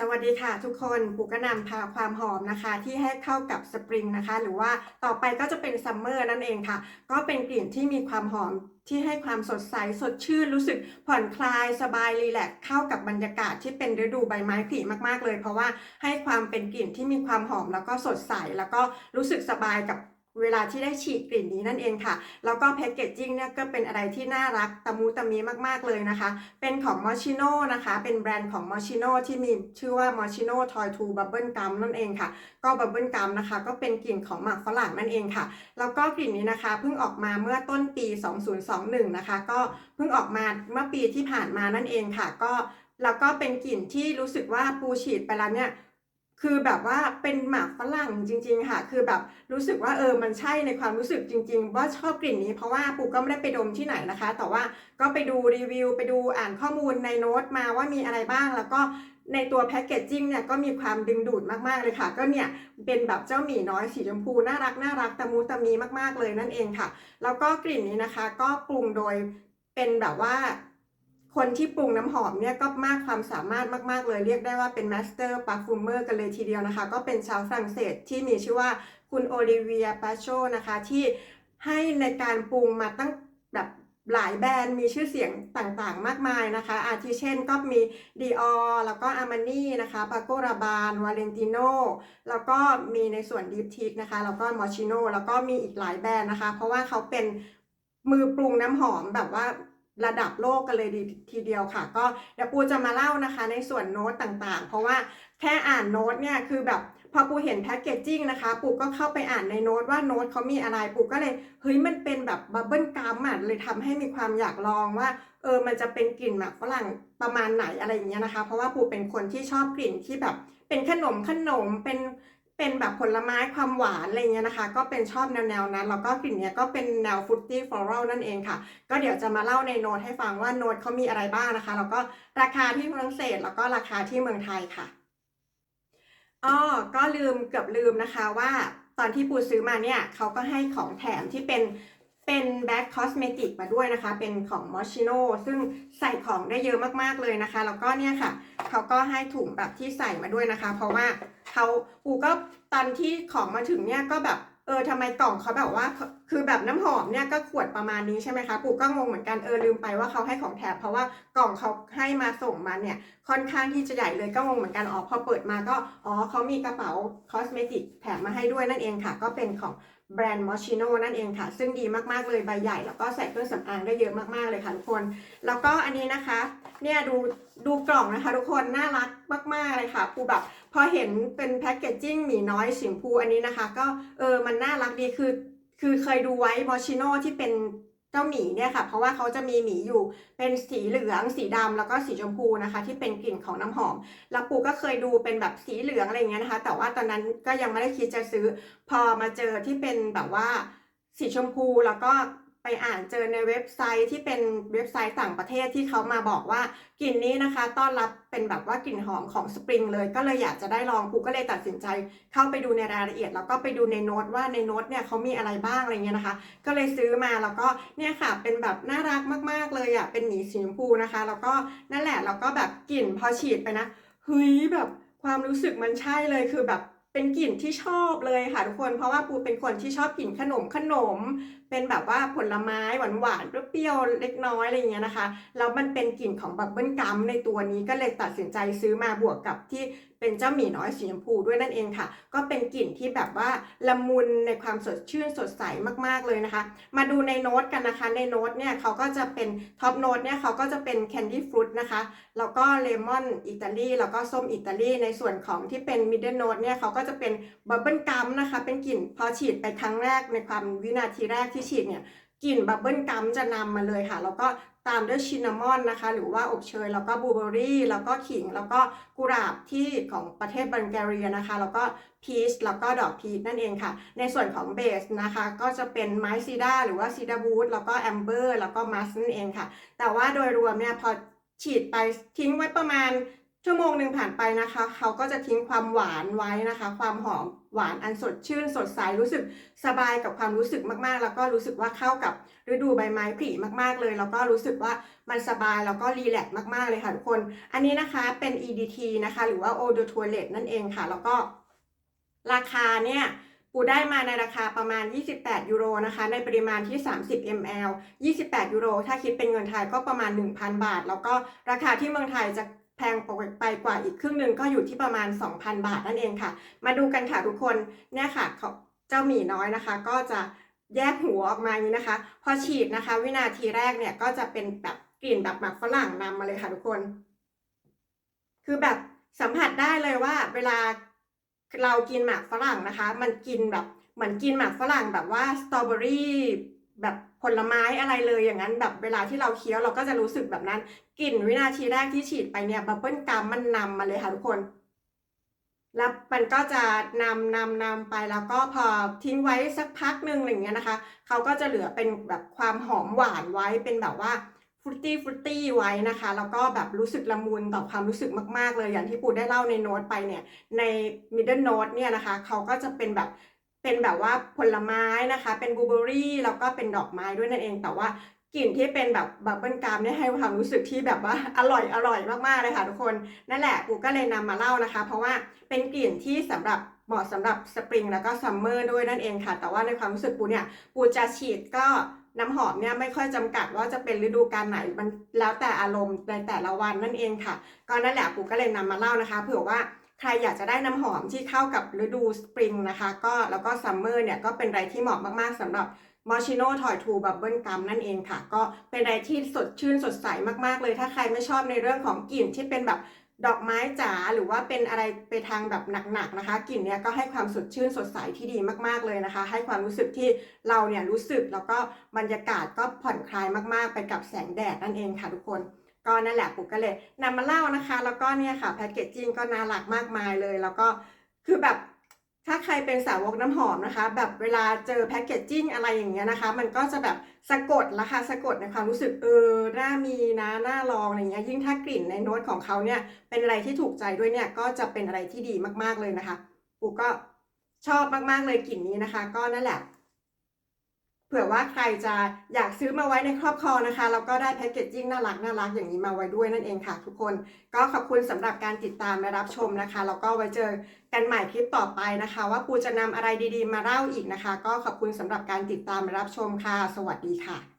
สวัสดีค่ะทุกคนปูกระนำพาความหอมนะคะ ที่ให้เข้ากับสปริงนะคะ หรือว่าต่อไปก็จะเป็นซัมเมอร์นั่นเองค่ะ ก็เป็นกลิ่นที่มีความหอมที่ให้ความสดใสสดชื่นรู้สึกผ่อนคลายสบายรีแลกเข้ากับบรรยากาศที่เป็นฤดูใบไม้ผลิมากๆเลย เพราะว่าให้ความเป็นกลิ่นที่มีความหอมแล้วก็สดใสแล้วก็รู้สึกสบายกับ เวลาที่ได้ฉีดกลิ่นนี้นั่นเองค่ะ แล้วก็แพคเกจจิ้งเนี่ยก็เป็นอะไรที่น่ารักตะมูตะมีมากๆเลยนะคะ เป็นของ Moschino นะคะ เป็นแบรนด์ของ Moschino ที่มีชื่อว่า Moschino Toy to Bubble Gum นั่นเองค่ะ ก็ Bubble Gum นะคะ ก็เป็นกลิ่นของหมากฝรั่งนั่นเองค่ะ แล้วก็กลิ่นนี้นะคะเพิ่งออกมาเมื่อต้นปี 2021 นะคะ ก็เพิ่งออกมาเมื่อปีที่ผ่านมานั่นเองค่ะ ก็แล้วก็เป็นกลิ่นที่รู้สึกว่าปูฉีดไปแล้วเนี่ย คือแบบว่าเป็นหมากฝรั่งจริง ๆ ค่ะ คือแบบรู้สึกว่าเออมันใช่ในความรู้สึกจริง ๆ ว่าชอบกลิ่นนี้เพราะว่าปูก็ไม่ได้ไปดมที่ไหนนะคะ แต่ว่าก็ไปดูรีวิว ไปดูอ่านข้อมูลในโน้ตมาว่ามีอะไรบ้างแล้วก็ในตัวแพคเกจจิ้งเนี่ยก็มีความดึงดูดมากๆเลยค่ะ ก็เนี่ยเป็นแบบเจ้าหมีน้อยสีชมพูน่ารักน่ารักตะมูตะมีมากๆเลยนั่นเองค่ะ แล้วก็กลิ่นนี้นะคะ ก็ปรุงโดยเป็นแบบว่า คนที่ปรุงน้ำหอมเนี่ยก็มากความสามารถมาก ๆ เลยเรียกได้ว่าเป็นมาสเตอร์ปาฟูเมอร์กันเลยทีเดียวนะคะ ก็เป็นชาวฝรั่งเศสที่มีชื่อว่าคุณโอลิเวียปาโชนะคะ ที่ให้ในการปรุงมาตั้งแบบหลายแบรนด์มีชื่อเสียงต่างๆ มากมายนะคะ อาทิเช่นก็มีดีออแล้วก็อาร์มานี่นะคะปาโกราบานวาเลนติโนแล้วก็มีในส่วนดิฟทิกนะคะ แล้วก็มอชิโนแล้วก็มีอีกหลายแบรนด์นะคะ เพราะว่าเขาเป็นมือปรุงน้ำหอมแบบว่า ระดับโลกกันเลยดีทีเดียวค่ะ ก็เดี๋ยวปูจะมาเล่านะคะ ในส่วนโน้ตต่างๆ เพราะว่าแค่อ่านโน้ตเนี่ยคือแบบพอปูเห็นแพคเกจจิ้งนะคะ ปูก็เข้าไปอ่านในโน้ตว่าโน้ตเขามีอะไรปูก็เลยเฮ้ยมันเป็นแบบบับเบิลกัมอะเลยทำให้มีความอยากลองว่าเออมันจะเป็นกลิ่นแบบฝรั่งประมาณไหนอะไรอย่างเงี้ยนะคะ เพราะว่าปูเป็นคนที่ชอบกลิ่นที่แบบเป็นขนมขนมเป็น เป็นแบบผลไม้ความหวานอะไรเงี้ยนะคะ ก็เป็นชอบแนวๆนั้นแล้วก็กลิ่นเนี้ยก็เป็นแนวฟรุตตี้ฟลอรัลนั่นเองค่ะ ก็เดี๋ยวจะมาเล่าในโน้ตให้ฟังว่าโน้ตเขามีอะไรบ้างนะคะ แล้วก็ราคาที่ฝรั่งเศสแล้วก็ราคาที่เมืองไทยค่ะอ้อก็ลืมเกือบลืมนะคะว่าตอนที่ปูซื้อมาเนี่ยเขาก็ให้ของแถมที่เป็น เป็นแบ็คคอสเมติกมาด้วยนะคะ เป็นของ Moschino ซึ่งใส่ของได้เยอะมากๆเลยนะคะ แล้วก็เนี่ยค่ะ เขาก็ให้ถุงแบบที่ใส่มาด้วยนะคะ เพราะว่าเขาปูก็ตอนที่ของมาถึงเนี่ยก็แบบเออทำไมกล่องเขาแบบว่า คือแบบน้ำหอมเนี่ยก็ขวดประมาณนี้ใช่ไหมคะปูก็งงเหมือนกันเออลืมไปว่าเขาให้ของแถมเพราะว่ากล่องเขาให้มาส่งมาเนี่ยค่อนข้างที่จะใหญ่เลยก็งงเหมือนกันอ๋อพอเปิดมาก็อ๋อเขามีกระเป๋าคอสเมติกแถมมาให้ด้วยนั่นเองค่ะ ก็เป็นของ แบรนด์มอชิโนนั่นเองค่ะ ซึ่งดีมากๆเลยใบใหญ่แล้วก็ใส่เครื่องสำอางได้เยอะมากๆเลยค่ะทุกคน แล้วก็อันนี้นะคะ เนี่ยดูดูกล่องนะคะ ทุกคนน่ารักมากๆเลยค่ะปูแบบพอเห็นเป็นแพคเกจจิ้งหมีน้อยสีชมพูอันนี้นะคะ ก็เออมันน่ารักดีคือ คือเคยดูไว้มอชิโนที่เป็น จ้าหมีเนี่ยค่ะ เพราะว่าเขาจะมีหมีอยู่เป็นสีเหลือง สีดำแล้วก็สีชมพูนะคะ ที่เป็นกลิ่นของน้ำหอม แล้วปูก็เคยดูเป็นแบบสีเหลืองอะไรเงี้ยนะคะ แต่ว่าตอนนั้นก็ยังไม่ได้คิดจะซื้อ พอมาเจอที่เป็นแบบว่าสีชมพูแล้วก็ ไปอ่านเจอในเว็บไซต์ที่เป็นเว็บไซต์ต่างประเทศที่เขามาบอกว่ากลิ่นนี้นะคะ ต้อนรับเป็นแบบว่ากลิ่นหอมของสปริงเลย ก็เลยอยากจะได้ลองปูก็เลยตัดสินใจ เข้าไปดูในรายละเอียด แล้วก็ไปดูในโน้ตว่าในโน้ตเนี่ยเขามีอะไรบ้างอะไรเงี้ยนะคะ ก็เลยซื้อมาแล้วก็เนี่ยค่ะเป็นแบบน่ารักมาก ๆเลยอะเป็นหมีสีชมพูนะคะ แล้วก็นั่นแหละแล้วก็แบบกลิ่นพอฉีดไปนะเฮ้ยแบบความรู้สึกมันใช่เลยคือแบบเป็นกลิ่นที่ชอบเลยค่ะทุกคนเพราะว่าปูเป็นคนที่ชอบกลิ่นขนมขนมเป็นแบบว่าผลไม้หวานหวานๆเปรี้ยวเล็กน้อยอะไรเงี้ยนะคะแล้วมันเป็นกลิ่นของบับเบิ้ลกัมในตัวนี้ก็เลยตัดสินใจซื้อมาบวกกับที่เป็นเจ้าหมีน้อยสีชมพูด้วยนั่นเองค่ะ ก็เป็นกลิ่นที่แบบว่าละมุนในความสดชื่นสดใสมากๆเลยนะคะ มาดูในโน้ตกันนะคะในโน้ตเนี่ยเขาก็จะเป็นท็อปโน้ตเนี่ยเขาก็จะเป็นแคนดี้ฟรุตนะคะแล้วก็เลมอนอิตาลีแล้วก็ส้มอิตาลีในส่วนของที่เป็นมิดเดิลโน้ตเนี่ยเขาก็จะเป็นบับเบิ้ลกัมนะคะ เป็นกลิ่นพอฉีดไปครั้งแรกในความวินาทีแรกที่ฉีดเนี่ยกลิ่นบับเบิลกัมจะนำมาเลยค่ะ แล้วก็ตามด้วยชินนามอนนะคะ หรือว่าอบเชย แล้วก็บลูเบอรี่ แล้วก็ขิง แล้วก็กุหลาบที่ของประเทศบัลแกเรียนะคะ แล้วก็พีช แล้วก็ดอกพีชนั่นเองค่ะ ในส่วนของเบสนะคะ ก็จะเป็นไม้ซีดาหรือว่าซีดาบูดแล้วก็แอมเบอร์ แล้วก็มัสนั่นเองค่ะ แต่ว่าโดยรวมเนี่ยพอฉีดไปทิ้งไว้ประมาณชั่วโมงหนึ่งผ่านไปนะคะ เขาก็จะทิ้งความหวานไว้นะคะ ความหอม หวานอันสดชื่นสดใสรู้สึกสบายกับความรู้สึกมากๆ แล้วก็รู้สึกว่าเข้ากับฤดูใบไม้ผลิมากๆเลย แล้วก็รู้สึกว่ามันสบายแล้วก็รีแลกซ์มากๆเลยค่ะทุกคน อันนี้นะคะเป็น EDT นะคะ หรือว่า Eau de Toilette นั่นเองค่ะ แล้วก็ราคาเนี่ยปูได้มาในราคาประมาณ 28 ยูโรนะคะ ในปริมาณที่ 30 ml 28 ยูโร ถ้าคิดเป็นเงินไทยก็ประมาณ 1,000 บาท แล้วก็ราคาที่เมืองไทยจะ แพงไปกว่าอีกครึ่งหนึ่งก็อยู่ที่ประมาณ 2,000 บาทนั่นเองค่ะ มาดูกันค่ะทุกคนเนี่ยค่ะเขาเจ้าหมีน้อยนะคะ ก็จะแยกหัวออกมาอย่างนี้นะคะ พอฉีดนะคะ วินาทีแรกเนี่ยก็จะเป็นแบบกลิ่นแบบหมักฝรั่งนำมาเลยค่ะทุกคน คือแบบสัมผัสได้เลยว่า เวลาเรากินหมากฝรั่งนะคะ มันกินแบบเหมือนกินหมากฝรั่งแบบว่าสตรอเบอรี่แบบ ลไม้อะไรเลยอย่างนั้นแบบเวลาที่เราเคี้ยวเราก็จะรู้สึกแบบนั้นกลิ่นวินาทีแรกที่ฉีดไปเนี่ยบับเบิ้ลกัมมันนำมาเลยค่ะทุกคน แล้วมันก็จะนำนำนำไปแล้วก็พอทิ้งไว้สักพักหนึ่งอย่างเงี้ยนะคะเขาก็จะเหลือเป็นแบบความหอมหวานไว้เป็นแบบว่าฟรุตตี้ฟรุตตี้ไว้นะคะ แล้วก็แบบรู้สึกละมุนต่อความรู้สึกมาก ๆ เลยอย่างที่ปูได้เล่าในโน้ตไปเนี่ย ใน middle note เนี่ยนะคะ เขาก็จะเป็นแบบ เป็นแบบว่าผลไม้นะคะ เป็นบลูเบอรี่แล้วก็เป็นดอกไม้ด้วยนั่นเอง แต่ว่ากลิ่นที่เป็นแบบบับเบิลกัมเนี่ยให้ความรู้สึกที่แบบว่าอร่อยอร่อยมากๆเลยค่ะทุกคนนั่นแหละปูก็เลยนำมาเล่านะคะ เพราะว่าเป็นกลิ่นที่สำหรับเหมาะสำหรับสปริงแล้วก็ซัมเมอร์ด้วยนั่นเองค่ะ แต่ว่าในความรู้สึกปูเนี่ยปูจะฉีดก็น้ำหอมเนี่ยไม่ค่อยจำกัดว่าจะเป็นฤดูกาลไหนมันแล้วแต่อารมณ์ในแต่ละวันนั่นเองค่ะ ก็นั่นแหละปูก็เลยนำมาเล่านะคะ เผื่อว่า ใครอยากจะได้น้ำหอมที่เข้ากับฤดูสปริงนะคะก็แล้วก็ซัมเมอร์เนี่ยก็เป็นอะไรที่เหมาะมากๆสำหรับมอชิโน่ทอยทูบับเบิลกัมนั่นเองค่ะ ก็เป็นอะไรที่สดชื่นสดใสมากๆเลย ถ้าใครไม่ชอบในเรื่องของกลิ่นที่เป็นแบบดอกไม้จ๋าหรือว่าเป็นอะไรไปทางแบบหนักๆนะคะกลิ่นเนี้ยก็ให้ความสดชื่นสดใสที่ดีมากๆเลยนะคะ ให้ความรู้สึกที่เราเนี่ยรู้สึกแล้วก็บรรยากาศก็ผ่อนคลายมากๆ ไปกับแสงแดดนั่นเองค่ะทุกคน ก็นั่นแหละปุ๊กก็เลยนำมาเล่านะคะ แล้วก็เนี่ยค่ะแพคเกจจิ้งก็น่ารักมากมายเลย แล้วก็คือแบบถ้าใครเป็นสาวกน้ำหอมนะคะ แบบเวลาเจอแพคเกจจิ้งอะไรอย่างเงี้ยนะคะ มันก็จะแบบสะกดละคะสะกดในความรู้สึกเออน่ามีนะน่าลองอะไรเงี้ยยิ่งถ้ากลิ่นในโน้ตของเขาเนี่ยเป็นอะไรที่ถูกใจด้วยเนี่ยก็จะเป็นอะไรที่ดีมากๆเลยนะคะปุ๊กก็ชอบมากๆเลยกลิ่นนี้นะคะ ก็นั่นแหละ เผื่อว่าใครจะอยากซื้อมาไว้ในครอบครองนะคะแล้วก็ได้แพ็กเกจจิ้งน่ารักน่ารักอย่างนี้มาไว้ด้วยนั่นเองค่ะ ทุกคนก็ขอบคุณสำหรับการติดตามและรับชมนะคะแล้วก็ไว้เจอกันใหม่คลิปต่อไปนะคะ ว่าปูจะนำอะไรดีๆ มาเล่าอีกนะคะ ก็ขอบคุณสำหรับการติดตามและรับชมค่ะ สวัสดีค่ะ